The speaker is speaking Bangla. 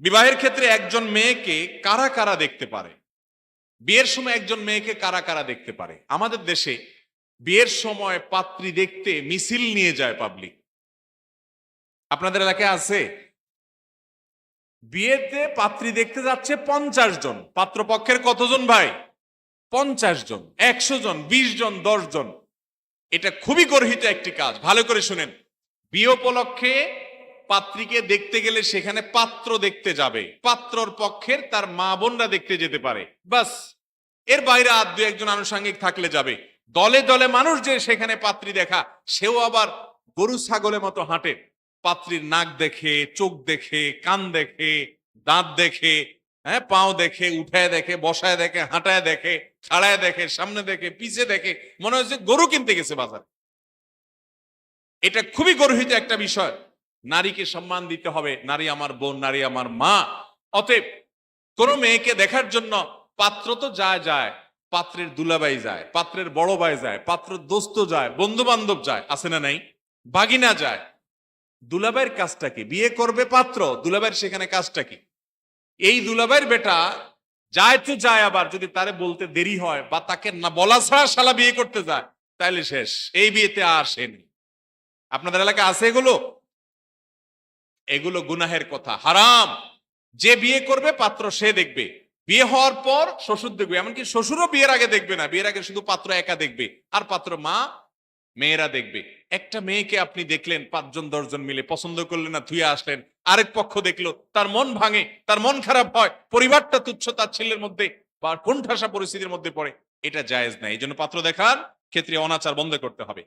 বিবাহের ক্ষেত্রে একজন মেয়েকে কারা কারা দেখতে পারে? বিয়ের সময় একজন মেয়েকে কারা কারা দেখতে পারে? আমাদের দেশে বিয়ের সময় পাত্রী দেখতে মিছিল নিয়ে যায় পাবলিক আপনাদের এলাকায় আছে? বিয়েতে পাত্রী দেখতে যাচ্ছে পঞ্চাশ জন। পাত্রপক্ষের কতজন ভাই? পঞ্চাশ জন, একশো জন, বিশ জন, দশ জন। এটা খুবই গর্হিত একটি কাজ। ভালো করে শুনেন। বিয়ে উপলক্ষে পাত্রীকে দেখতে গেলে সেখানে পাত্র দেখতে যাবে। পাত্রর পক্ষের তার মা বোনরা দেখতে যেতে পারে। বাস, এর বাইরে আর দু একজন আনুষঙ্গিক থাকলে যাবে। দলে দলে মানুষ যে সেখানে পাত্রী দেখা, সেও আবার গরু ছাগলের মতো হাঁটে। পাত্রীর নাক দেখে, চোখ দেখে, কান দেখে, দাঁত দেখে হ্যাঁ পাও দেখে, উঠায় দেখে, বসায় দেখে, হাঁটায় দেখে, ছাড়ায় দেখে, সামনে দেখে, পিছে দেখে, মনে হচ্ছে গরু কিনতে গেছে বাজারে। এটা খুবই গর্হিত একটা বিষয়। নারীকে সম্মান দিতে হবে। নারী আমার বোন, নারী আমার মা। অতএব কোনো মেয়েকে দেখার জন্য পাত্র তো যায় যায়। পাত্রের দুলাবাই যায়, পাত্রের বড় ভাই যায়, পাত্রের দোস্ত যায় বন্ধু বান্ধব যায়, আছে না নাই? বাগিনা যায়। দুলাবাইয়ের কাজটা কি? বিয়ে করবে পাত্র দুলাবাইয়ের সেখানে কাজটা কি? এই দুলাবাইয়ের বেটা যায় তো যায় আবার, যদি তারে বলতে দেরি হয় বা তাকে না বলা ছাড়া শালা বিয়ে করতে যায় তাহলে শেষ। এই বিয়েতে আসেনি আপনাদের এলাকায় আছে এগুলো? এগুলো গুনাহের কথা। হারাম। যে বিয়ে করবে, পাত্র সে দেখবে। বিয়ে হওয়ার পর শ্বশুর দেখবে। এমনকি শ্বশুরও বিয়ের আগে দেখবে না। বিয়ের আগে শুধু পাত্র একা দেখবে। আর পাত্র মা, মেয়েরা দেখবে। একটা মেয়েকে আপনি দেখলেন, পাঁচজন, দশজন মিলে পছন্দ করলেন না, ধুয়ে আসলেন। আরেক পক্ষ দেখল, তার মন ভাঙে, তার মন খারাপ হয়, পরিবারটা তুচ্ছ তার ছেলের মধ্যে বা কোন ঠাসা পরিস্থিতির মধ্যে পড়ে। এটা জায়েজ নাই এই জন্য পাত্র দেখার ক্ষেত্রে অনাচার বন্ধ করতে হবে।